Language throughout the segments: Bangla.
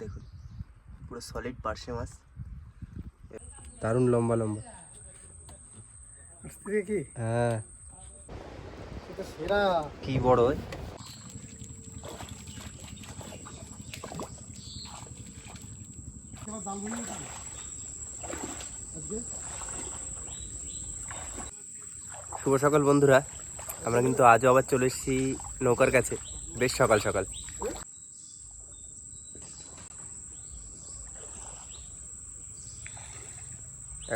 দেখুন পুরো সলিড পার্শে মাছ। দারুণ লম্বা লম্বা। কি হ্যাঁ। সেটা সেরা। কি বড় শুভ সকাল বন্ধুরা। আমরা কিন্তু আজও আবার চলে এসেছি নৌকার কাছে। বেশ সকাল সকাল।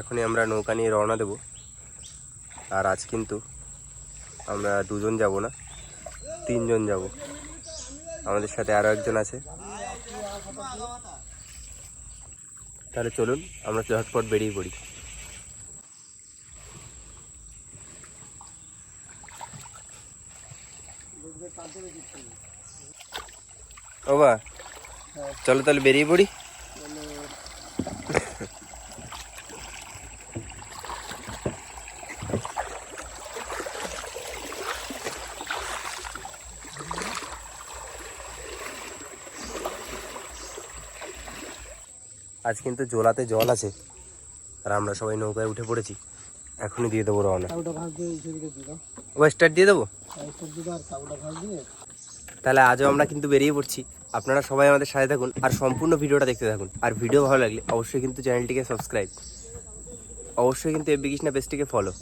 এখনই আমরা নৌকা নিয়ে রওনা দেব। আর আজ কিন্তু আমরা দুজন যাব না, তিনজন যাব। আমাদের সাথে আরও একজন আছে। তাহলে চলুন, আমরা ঝটপট বেরিয়ে পড়ি। ও বা চলো তাহলে বেরিয়ে পড়ি। আজ কিন্তু জোলাতে জল আছে। আর আমরা সবাই নৌকায় উঠে পড়েছি। এখনই দিয়ে দেবো রওনা। ওয়েস্টার দিয়ে দেবো? দিয়ে তাহলে আজও আমরা কিন্তু বেরিয়ে পড়ছি। আপনারা সবাই আমাদের সাথে থাকুন আর সম্পূর্ণ ভিডিওটা দেখতে থাকুন। আর ভিডিও ভালো লাগলে অবশ্যই কিন্তু চ্যানেলটিকে সাবস্ক্রাইব। অবশ্যই কিন্তু এফবি কৃষ্ণা পেজটিকে ফলো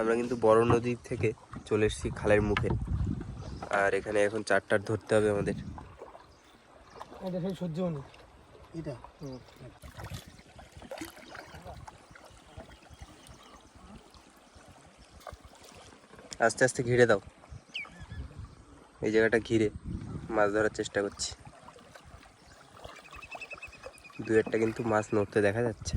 আমরা কিন্তু বড় নদী থেকে চলে এসেছি খালের মুখে। আর এখানে এখন চারটার ধরতে হবে আমাদের। সহ্য এটা? আস্তে আস্তে ঘিরে দাও। এই জায়গাটা ঘিরে মাছ ধরার চেষ্টা করছি। দু একটা কিন্তু মাছ নড়তে দেখা যাচ্ছে।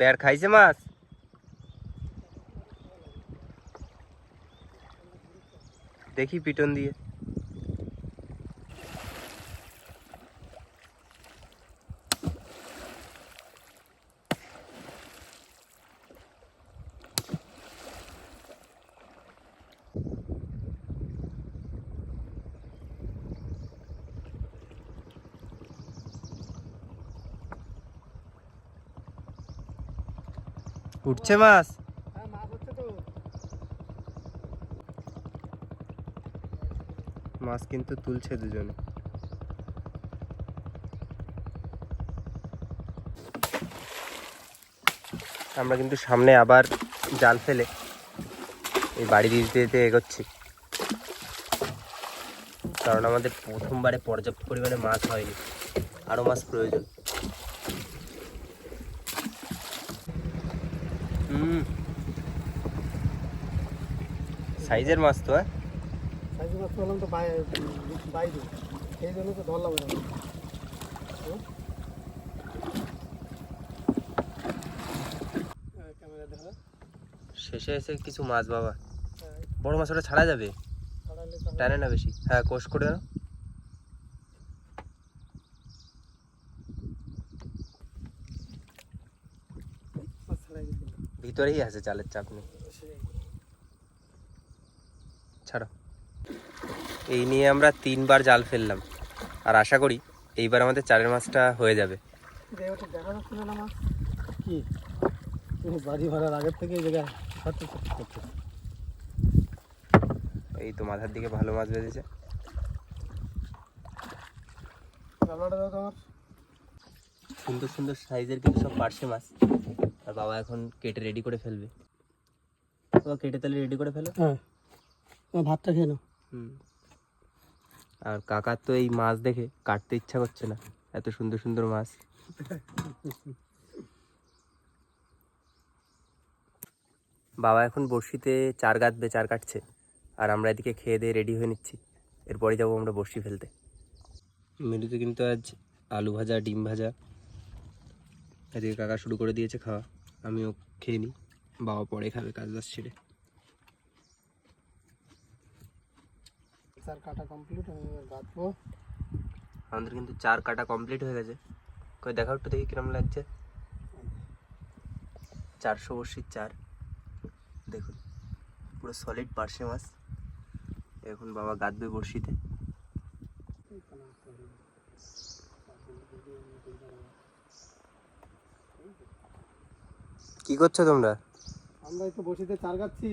বের খাইছে মাছ? দেখি পিটন দিয়ে। উঠছে মাছ। মাছ মাছ কিন্তু তুলছে দুজনে। আমরা কিন্তু সামনে আবার জাল ফেলে এই বাড়ি দিতে দিতে এগোচ্ছি। কারণ আমাদের প্রথমবারে পর্যাপ্ত পরিমাণে মাছ হয়নি। আরও মাছ প্রয়োজন। হুম সাইজের মাছ তো হ্যাঁ? সাইজ মাছ পেলাম তো বাইরে সেই জন্য তো ধরলাম শেষে এসে কিছু মাছ বাবা। হ্যাঁ। বড় মাছ ওটা ছাড়া যাবে? টানে না বেশি। হ্যাঁ কোষ করে নাও মাছ ছাড়াই দিতে ভিতরেই আছে চালের চাপ নেই সেই ছাড়ো। এই নিয়ে আমরা তিনবার জাল ফেললাম। আর আশা করি এইবার আমাদের চারের মাছটা হয়ে যাবে। কি? বাড়ি ভাড়ার আগের থেকে এই জায়গায় এই তো মাথার দিকে ভালো মাছ বেঁধেছে। সুন্দর সুন্দর সাইজের কিন্তু সব পার্শে মাছ। আর বাবা এখন কেটে রেডি করে ফেলবে। বাবা কেটে তাহলে রেডি করে ফেলো? হ্যাঁ। ভাতটা খেয়ে নাও। হুম। আর কাকার তো এই মাছ দেখে কাটতে ইচ্ছা করছে না এত সুন্দর সুন্দর মাছ। বাবা এখন বড়শিতে চার গাঁথবে চার কাটছে। আর আমরা এদিকে খেয়ে দিয়ে রেডি হয়ে নিচ্ছি। এরপরে যাব আমরা বড়শি ফেলতে। মেনুতে কিন্তু আজ আলু ভাজা ডিম ভাজা। এদিকে কাকা শুরু করে দিয়েছে খাওয়া। আমিও খেয়ে নিই। বাবা পরে খাবে কাজ বাজ ছেড়ে চার কাটা কমপ্লিট আমি আমাদের কিন্তু চার কাটা কমপ্লিট হয়ে গেছে। কই দেখা একটু দেখি কিরম লাগছে। চারশো বর্ষির চার। দেখুন পুরো সলিড পার্শে মাছ। এখন বাবা গাঁদবে বড়শিতে। কি করছ তোমরা? আমরা একটু বসিতে চার গাচ্ছি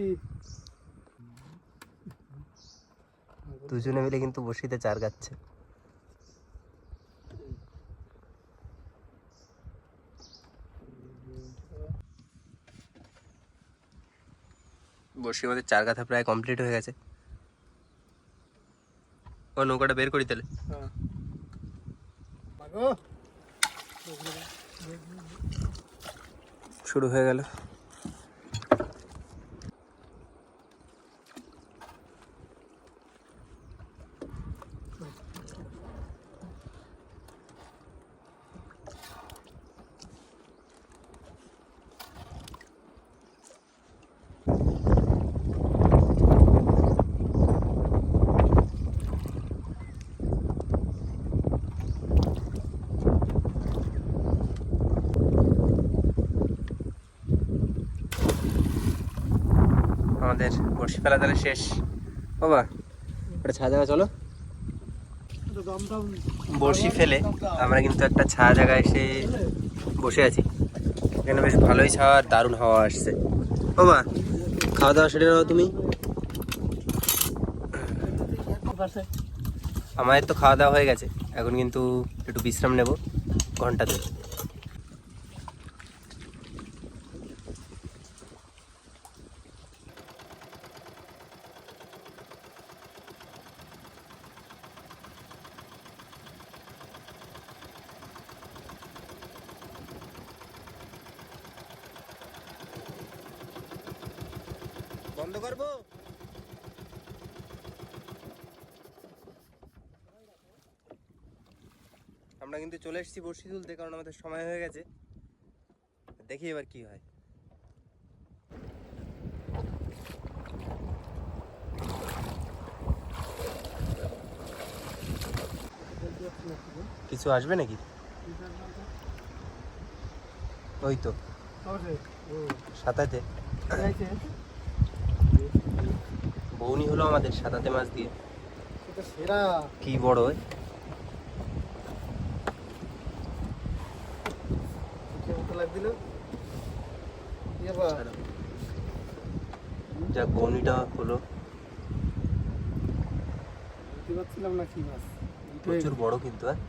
দুজনে মিলে কিন্তু বড়শিতে চার গাচ্ছে বড়শি আমাদের চার গাথা প্রায় কমপ্লিট হয়ে গেছে। ও নৌকাটা বের করি তাহলে। হ্যাঁ। মাগো। শুরু হয়ে গেল আমাদের বড়শি ফেলা তাহলে শেষ। বাবা ওটা ছায়া জায়গা চলো। একটু বড়শি ফেলে, আমরা কিন্তু একটা ছায়া জায়গায় এসে বসে আছি। এখানে বেশ ভালোই ছাওয়া আর দারুণ হাওয়া আসছে। বাবা, খাওয়া দাওয়া সেরে নাও তুমি। আমাদের তো খাওয়া দাওয়া হয়ে গেছে। এখন কিন্তু একটু বিশ্রাম নেব ঘন্টাতে। বন্ধ করব। আমরা কিন্তু চলে এসেছি বড়শি তুলতে কারণ আমাদের সময় হয়ে গেছে। দেখি এবার কি হয়। কিছু আসবে নাকি? ওই তো। সাঁতাতে বৌনি হলো আমাদের সাঁতাতে মাছ দিয়ে। সেরা। কি বড় যাক বৌনিটা হলো। প্রচুর বড় কিন্তু হ্যাঁ?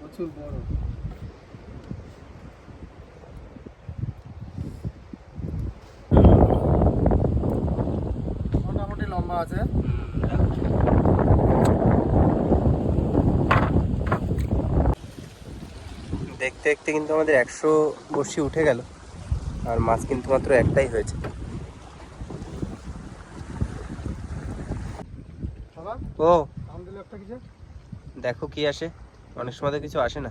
প্রচুর বড় মোটামুটি লম্বা আছে। দেখতে দেখতে কিন্তু আমাদের একশো বড়শি উঠে গেল আর মাছ কিন্তু মাত্র একটাই হয়েছে। ও। একটা কিছু দেখো কি আসে অনেক সময় তো কিছু আসে না।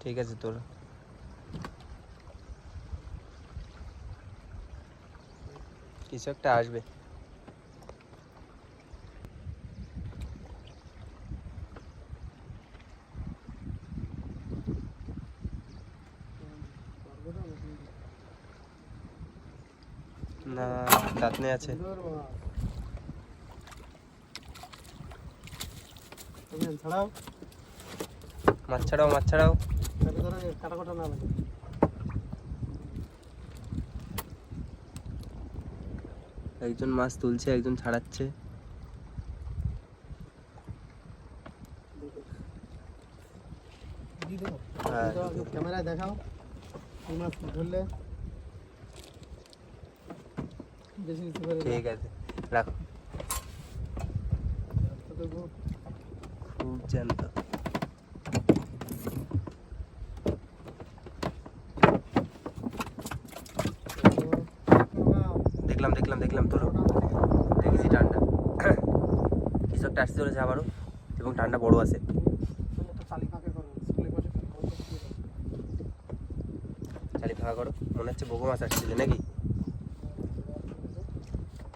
ঠিক আছে তোর। কিছু একটা আসবে। না দাঁতনে আছে। মাছ ছাড়াও মাছ ছাড়াও। না লাগে। একজন মাছ তুলছে একজন ছাড়াচ্ছে। হ্যাঁ, ক্যামেরায় দেখাও। মাছ ধরলে বেশি দিতে পারে ঠিক আছে রাখো। খুব জ্যান্ত। একটা আসতে চলেছে আবারও, এবং ঠান্ডা বড় আছে। চালি ফাঁকা করো, মনে হচ্ছে বগো মাছ আসছে নাকি?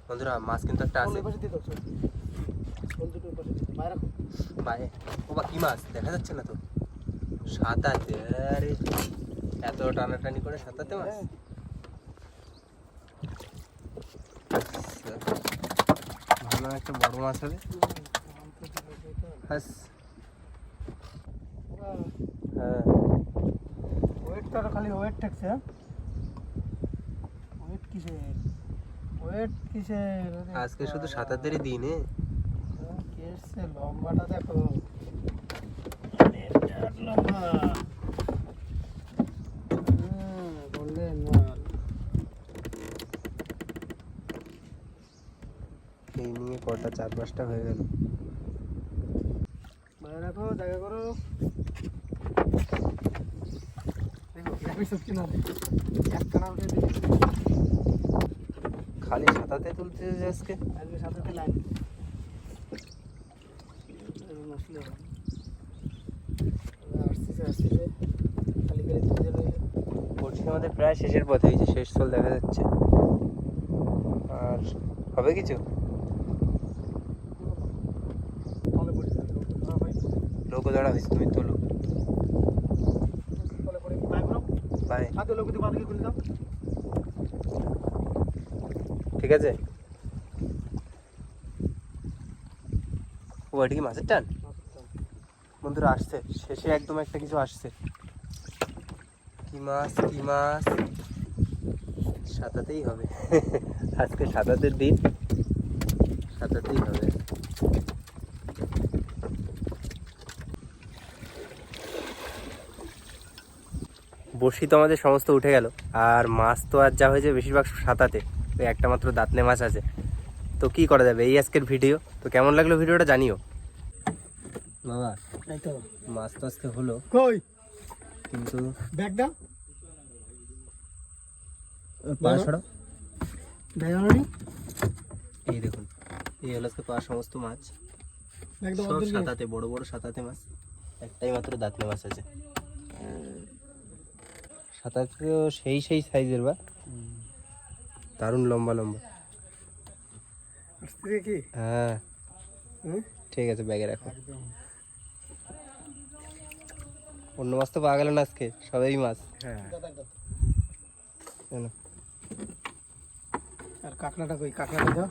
বন্ধুরা, মাছ কিন্তু একটা আছে। বাইরে ও বা কি মাছ? দেখা যাচ্ছে না তো। সাঁতাতে, আরে, এত টানাটানি করে সাঁতাতে মাছ? ভালো একটা বড় মাছ হবে। হাস। হ্যাঁ। ওয়েটটা খালি ওয়েট থাকছে ওয়েট কিসের? ওয়েট কিসের? আজকে শুধু সাঁতারদেরই দিন এ কেসছে লম্বাটা দেখো। লম্বা। হুম, মাল। এই নিয়ে কটা চার পাঁচটা হয়ে গেল। বাইরে জায়গা করো। খালি সাঁতাতে তুলতে আজকে? আজকে সাথে লাইন আসলে আসতেছে আসতেছে। খালি করে রইলে বলছি আমাদের প্রায় শেষের পথে এই যে শেষ স্থল দেখা যাচ্ছে। আর হবে কিছু তলে পড়ে যাবে হ্যাঁ ভাই লোক দাঁড়া হয়েছে, তুমি তোলো ঠিক আছে? ও, এটা কি মাছের টান? বন্ধুরা, আসছে। শেষে একদম একটা কিছু আসছে। কি মাছ কি মাছ? সাঁতাতেই হবে। আজকে সাঁতাতের দিন সাঁতাতেই হবে বড়শি তো আমাদের সমস্ত উঠে গেল। আর মাছ তো আর যা হয়েছে বেশিরভাগ সাঁতাতে। ওই একটা মাত্র দাঁতনে মাছ আছে। তো কি করা যাবে? এই আজকের ভিডিও। তো কেমন লাগল ভিডিওটা জানিও। বাবা মাছ তো আজকে হলো। কই? কিন্তু ব্যাগ দাও। এই দেখুন এই হলো আজকে পাওয়া সমস্ত মাছ। সব সাঁতাতে বড় বড় সাঁতাতে মাছ। একটাই মাত্র দাঁতনে মাছ আছে। সাঁতাতেও সেই সেই সাইজের বা। দারুণ লম্বা লম্বা। হ্যাঁ। ঠিক আছে ব্যাগে রাখো। অন্য মাছ তো পাওয়া গেল না আজকে সবই মাছ। হ্যাঁ। আর কাঁকড়াটা কই? কাঁকড়াটা